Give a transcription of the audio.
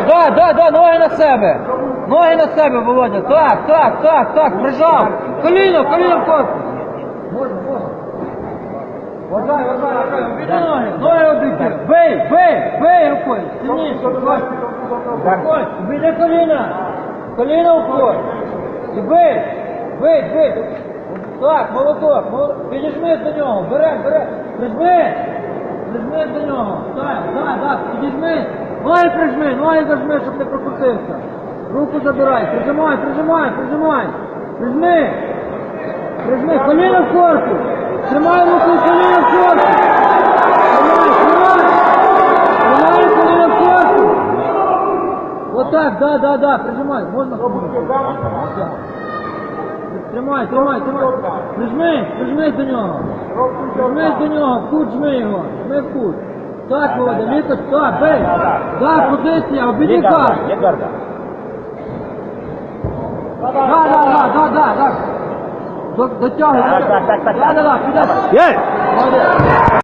За да, да, да, ноги на себе. Ноги на себе, Володя. Так, так, так, так, прижав. Коліно, коліно в можна. Вважай, вважай, вважай, обійди ноги, ноги обійди. Рукою, сильніше, рукою. Рукою, обійди коліна. Коліна в корпус. І бий. Так, молоток, молоток. Підіжмись до нього, бере, бере. Прижми. Прижмись до нього. Так, так, так, підіжмись. Ноги прижми, ноги зажми, щоб не прокусився. Руку забирай, прижимай, прижимай, прижимай. Прижми. Прижми, коліно в корпус. Тримай руку, коліно в корпус. Тримай, тримай. Тримай коліно в корпус. Отак, да, да, да, прижимай. Можна? Тримай, тримай, тримай. Прижми, прижмись до нього. Прижмись до нього, в кут жми його. Жми в кут. Так, Володя, лікоть, так, бей. Так, позиція, обійди кар. гарда. Да, да, да, да, да, да. До- Дотягуй. Так, так, так, так, Да, да, да, піде. Є! Молодець.